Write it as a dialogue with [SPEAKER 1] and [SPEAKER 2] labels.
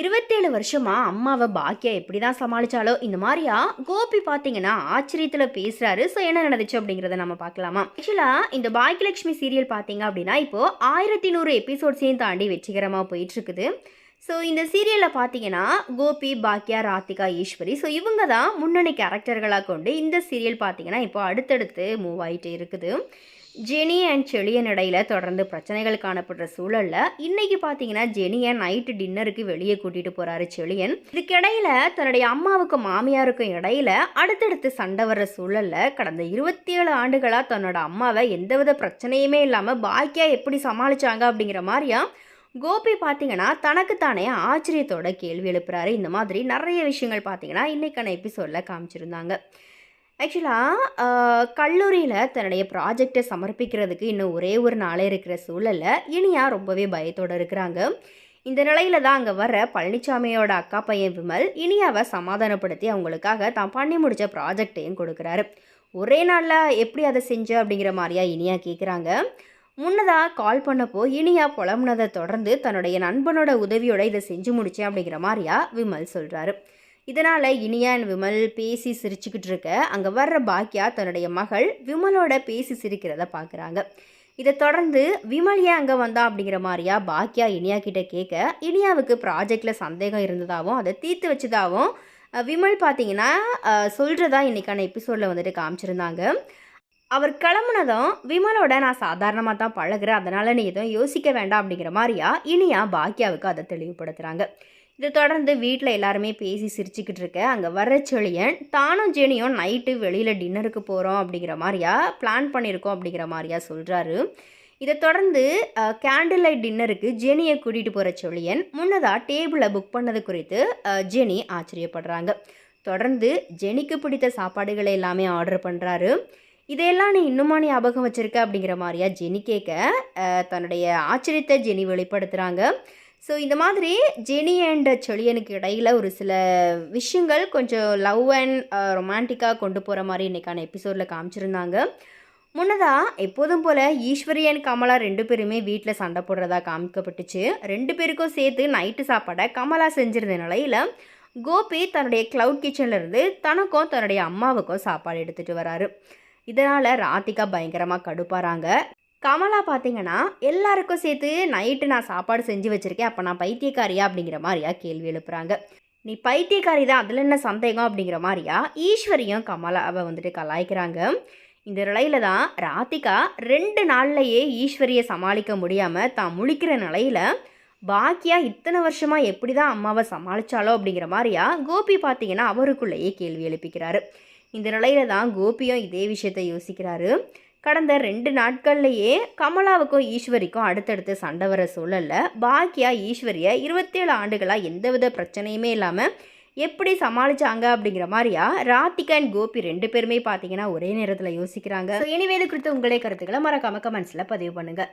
[SPEAKER 1] இருபத்தேழு வருஷமா அம்மாவை பாக்கியா எப்படி தான் சமாளிச்சாலோ இந்த மாதிரியா கோபி பார்த்தீங்கன்னா ஆச்சரியத்தில் பேசுறாரு. ஸோ என்ன நடந்துச்சு அப்படிங்கிறத நம்ம பார்க்கலாமா? ஆக்சுவலாக இந்த பாக்கியலட்சுமி சீரியல் பார்த்தீங்க அப்படின்னா இப்போ ஆயிரத்தி நூறு எபிசோட்ஸையும் தாண்டி வெற்றிகரமாக போயிட்டு இருக்குது ஸோ இந்த சீரியலில் பார்த்தீங்கன்னா கோபி பாக்கியா ராதிகா ஈஸ்வரி. ஸோ இவங்க தான் முன்னணி கேரக்டர்களாக கொண்டு இந்த சீரியல் பார்த்தீங்கன்னா இப்போ அடுத்தடுத்து மூவ் ஆகிட்டு இருக்குது. ஜெனி அண்ட் செழியன் இடையில தொடர்ந்து பிரச்சனைகள் காணப்படுற சூழல்ல இன்னைக்கு பார்த்தீங்கன்னா ஜெனியை நைட்டு டின்னருக்கு வெளியே கூட்டிட்டு போறாரு செழியன் இதுக்கிடையில தன்னுடைய அம்மாவுக்கும் மாமியாருக்கும் இடையில அடுத்தடுத்து சண்டை வர்ற சூழல்ல கடந்த இருபத்தி ஏழு ஆண்டுகளா தன்னோட அம்மாவை எந்தவித பிரச்சனையுமே இல்லாம பாக்கியா எப்படி சமாளிச்சாங்க அப்படிங்கிற மாதிரியா கோபி பார்த்தீங்கன்னா தனக்குத்தானே ஆச்சரியத்தோட கேள்வி எழுப்புறாரு. இந்த மாதிரி நிறைய விஷயங்கள் பார்த்தீங்கன்னா இன்னைக்கான எபிசோடில் காமிச்சிருந்தாங்க. ஆக்சுவலாக கல்லூரியில் தன்னுடைய ப்ராஜெக்டை சமர்ப்பிக்கிறதுக்கு இன்னும் ஒரே ஒரு நாளே இருக்கிற சூழலில் இனியா ரொம்பவே பயத்தோடு இருக்கிறாங்க. இந்த நிலையில தான் அங்கே வர பழனிசாமியோட அக்கா பையன் விமல் இனியாவை சமாதானப்படுத்தி அவங்களுக்காக தான் பண்ணி முடித்த ப்ராஜெக்டையும் கொடுக்குறாரு. ஒரே நாளில் எப்படி அதை செஞ்ச அப்படிங்கிற மாதிரியா இனியா கேட்குறாங்க முன்னதாக கால் பண்ணப்போ இனியா புலம்புனதை தொடர்ந்து தன்னுடைய நண்பனோட உதவியோட இதை செஞ்சு முடித்தேன் அப்படிங்கிற மாதிரியா விமல் சொல்கிறாரு இதனால் இனியா விமல் பேசி சிரிச்சுக்கிட்டு இருக்க. அங்கே வர்ற பாக்கியா தன்னுடைய மகள் விமலோட பேசி சிரிக்கிறத பார்க்குறாங்க இதை தொடர்ந்து விமல் ஏன் அங்கே வந்தா அப்படிங்கிற மாதிரியா பாக்கியா இனியா கிட்ட கேட்க இனியாவுக்கு ப்ராஜெக்டில் சந்தேகம் இருந்ததாகவும் அதை தீர்த்து வச்சதாகவும் விமல் பார்த்தீங்கன்னா சொல்கிறதா இன்றைக்கான இன்னைக்கான எபிசோடில் வந்துட்டு காமிச்சிருந்தாங்க. அவர் கிளம்புனதும் விமலோட நான் சாதாரணமாக தான் பழகுறேன் அதனால் நீ எதுவும் யோசிக்க வேண்டாம் அப்படிங்கிற மாதிரியா இனியா பாக்கியாவுக்கு அதை தெளிவுபடுத்துகிறாங்க இதை தொடர்ந்து வீட்டில் எல்லாருமே பேசி சிரிச்சுக்கிட்டு இருக்க. அங்கே வர்ற செழியன் தானும் ஜெனியும் நைட்டு வெளியில் டின்னருக்கு போகிறோம் அப்படிங்கிற மாதிரியா பிளான் பண்ணியிருக்கோம் அப்படிங்கிற மாதிரியா சொல்கிறாரு இதை தொடர்ந்து கேண்டில் லைட் டின்னருக்கு ஜெனியை கூட்டிகிட்டு போகிற செழியன் முன்னதாக டேபிளை புக் பண்ணது குறித்து ஜெனி ஆச்சரியப்படுறாங்க. தொடர்ந்து ஜெனிக்கு பிடித்த சாப்பாடுகளை எல்லாமே ஆர்டர் பண்ணுறாரு இதையெல்லாம் நீ இன்னுமா ஞாபகம் வச்சிருக்க? அப்படிங்கிற மாதிரியா ஜெனி கேட்க தன்னுடைய ஆச்சரியத்தை ஜெனி வெளிப்படுத்துகிறாங்க ஸோ இந்த மாதிரி ஜெனி அண்ட் செழியனுக்கு இடையில் ஒரு சில விஷயங்கள் கொஞ்சம் லவ் அண்ட் ரொமான்டிக்காக கொண்டு போகிற மாதிரி இன்றைக்கான எபிசோடில் காமிச்சிருந்தாங்க. முன்னதாக எப்போதும் போல் ஈஸ்வரியன் கமலா ரெண்டு பேருமே வீட்டில் சண்டை போடுறதா காமிக்கப்பட்டுச்சு. ரெண்டு பேருக்கும் சேர்த்து நைட்டு சாப்பாடை கமலா செஞ்சிருந்த நிலையில் கோபி தன்னுடைய க்ளவுட் கிச்சன்லேருந்து தனக்கும் தன்னுடைய அம்மாவுக்கும் சாப்பாடு எடுத்துகிட்டு வராரு. இதனால் ராதிகா பயங்கரமாக கடுப்பாராங்க கமலா பார்த்தீங்கன்னா எல்லாருக்கும் சேர்த்து நைட்டு நான் சாப்பாடு செஞ்சு வச்சுருக்கேன் அப்போ நான் பைத்தியக்காரியா அப்படிங்கிற மாதிரியா கேள்வி எழுப்புறாங்க. நீ பைத்தியக்காரி தான் அதில் என்ன சந்தேகம் அப்படிங்கிற மாதிரியா ஈஸ்வரியும் கமலாவை வந்துட்டு கலாய்க்கிறாங்க. இந்த நிலையில தான் ராதிகா ரெண்டு நாள்லையே ஈஸ்வரியை சமாளிக்க முடியாமல் தான் முழிக்கிற நிலையில் பாக்கியா இத்தனை வருஷமாக எப்படி தான் அம்மாவை சமாளித்தாலோ அப்படிங்கிற மாதிரியா கோபி பார்த்தீங்கன்னா அவருக்குள்ளேயே கேள்வி எழுப்பிக்கிறாரு. இந்த நிலையில தான் கோபியும் இதே விஷயத்தை யோசிக்கிறாரு. கடந்த ரெண்டு நாட்கள்லையே கமலாவுக்கும் ஈஸ்வரிக்கும் அடுத்தடுத்து சண்டை வர சூழலில் பாக்கியா ஈஸ்வரியை இருபத்தேழு ஆண்டுகளாக எந்தவித பிரச்சனையுமே இல்லாமல் எப்படி சமாளிச்சாங்க அப்படிங்கிற மாதிரியா ராதிகா அண்ட் கோபி ரெண்டு பேருமே பார்த்தீங்கன்னா ஒரே நேரத்தில் யோசிக்கிறாங்க. ஸோ இனிமேல் குறித்து உங்களே கருத்துக்களை மறக்காம கமெண்ட்ஸில் பதிவு பண்ணுங்கள்